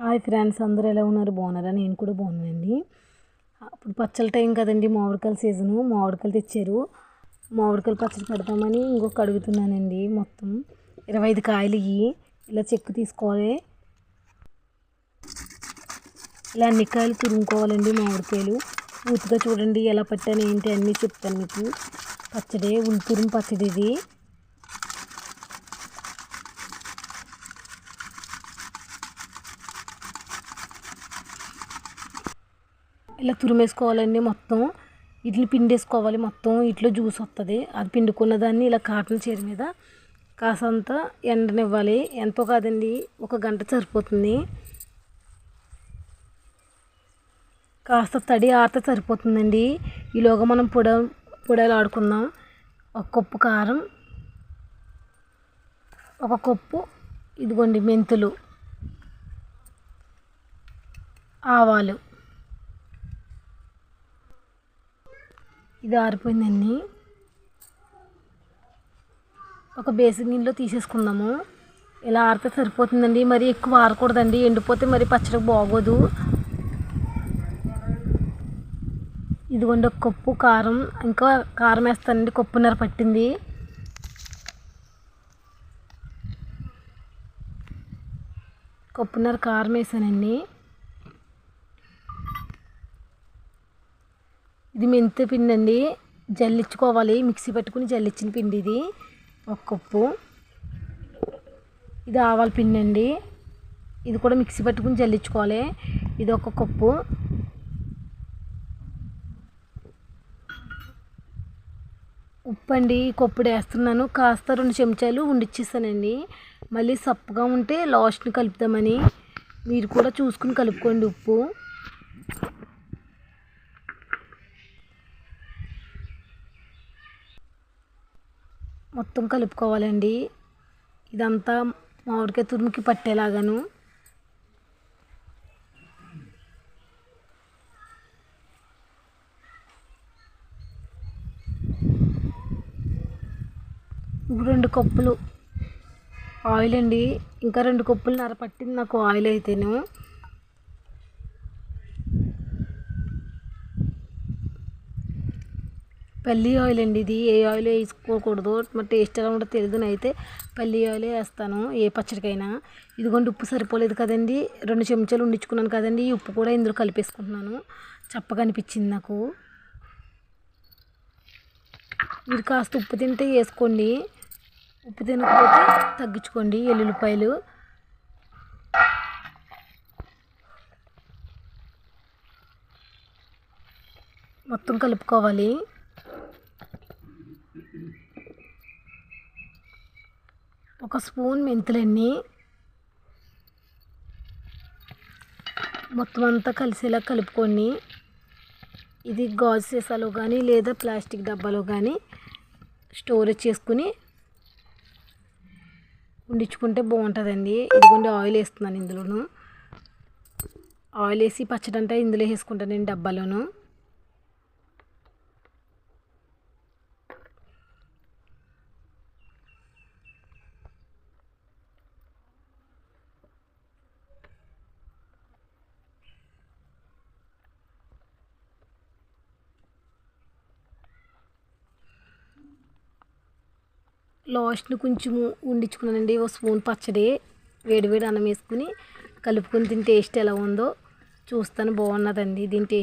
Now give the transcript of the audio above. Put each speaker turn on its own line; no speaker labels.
Hi friends అందరూ ఎలా ఉన్నారు? బాగున్నారా? నేను కూడా బాగున్నానండి. అప్పుడు పచ్చల టైం కదండి మామిడికాయల సీజను. మామిడికాయలు తెచ్చారు. మామిడికాయలు పచ్చడి పెడతామని ఇంకొక అడుగుతున్నానండి మొత్తం. ఇరవై ఐదు కాయలు ఇవి ఇలా చెక్కు తీసుకోవాలి. ఇలా అన్ని కాయలు తురుముకోవాలండి మామిడికాయలు. పూర్తిగా చూడండి ఎలా పట్టాను ఏంటి అన్నీ చెప్తాను మీకు. పచ్చడి ఉల్లిపురుము పచ్చడి ఇది ఇలా తురిమేసుకోవాలండి మొత్తం. ఇడ్లీ పిండేసుకోవాలి మొత్తం. ఇట్లో జ్యూస్ వస్తుంది అది పిండుకున్న దాన్ని ఇలా కాటన్ చీర మీద కాసంత ఎండనివ్వాలి. ఎంతో కాదండి ఒక గంట సరిపోతుంది. కాస్త తడి ఆరితే సరిపోతుందండి. ఈలోగా మనం పొడ పొడలు ఆడుకుందాం ఒక కప్పు కారం ఒక కప్పు ఇదిగోండి మెంతులు ఆవాలు. ఇది ఆరిపోయిందండి. ఒక బేసిన్ గిన్నెలో తీసేసుకుందాము. ఇలా ఆరితే సరిపోతుందండి. మరి ఎక్కువ ఆరకూడదండి. ఎండిపోతే మరి పచ్చడి బాగోదు. ఇదిగోండి ఒక కప్పు కారం. ఇంకా కారం వేస్తానండి. కప్పున్నర పట్టింది. కప్పున్నర కారం వేసానండి. ఇది మెంతి పిండి అండి. జల్లించుకోవాలి. మిక్సీ పెట్టుకుని జల్లించిన పిండి ఇది. ఒక కప్పు. ఇది ఆవాల పిండి అండి. ఇది కూడా మిక్సీ పెట్టుకుని జల్లించుకోవాలి. ఇది ఒక కప్పు. ఉప్పు అండి. కొప్పుడు వేస్తున్నాను. కాస్త రెండు చెంచాలు ఉండిచ్చేసానండి. మళ్ళీ సప్పగా ఉంటే లాస్ట్ని కలుపుదామని. మీరు కూడా చూసుకుని కలుపుకోండి ఉప్పు. మొత్తం కలుపుకోవాలండి. ఇదంతా మామిడికాయ తురుముకి పట్టేలాగాను. రెండు కప్పులు ఆయిల్ అండి. ఇంకా రెండు కప్పులు నర పట్టింది నాకు ఆయిల్ అయితేను. పల్లి ఆయిల్ అండి ఇది. ఏ ఆయిల్ వేసుకోకూడదు. మరి టేస్ట్ ఎలా ఉంటుందో తెలియదు అయితే పల్లి ఆయిల్ వేస్తాను ఏ పచ్చడికైనా. ఇదిగోండి ఉప్పు సరిపోలేదు కదండి. రెండు చెంచాలు ఉండించుకున్నాను కదండి. ఈ ఉప్పు కూడా ఇందులో కలిపేసుకుంటున్నాను. చప్పగా అనిపించింది నాకు. మీరు కాస్త ఉప్పు తింటే వేసుకోండి. ఉప్పు తినకపోతే తగ్గించుకోండి ఎల్లుల్లిపాయలు. మొత్తం కలుపుకోవాలి. ఒక స్పూన్ మెంతులన్నీ మొత్తం అంతా కలిసేలా కలుపుకొని ఇది గాజు సీసాలో కానీ లేదా ప్లాస్టిక్ డబ్బాలో కానీ స్టోరేజ్ చేసుకుని ఉండించుకుంటే బాగుంటుందండి. ఇదిగోండి ఆయిల్ వేస్తున్నాను ఇందులోను. ఆయిల్ వేసి పచ్చడి అంటే ఇందులో వేసుకుంటాను నేను డబ్బాలోను. లాస్ట్ని కొంచెము ఉండించుకున్నానండి ఓ స్పూన్ పచ్చడి. వేడివేడి అన్నం వేసుకుని కలుపుకొని దీని టేస్ట్ ఎలా ఉందో చూస్తాను. బాగున్నదండి. దీని టేస్ట్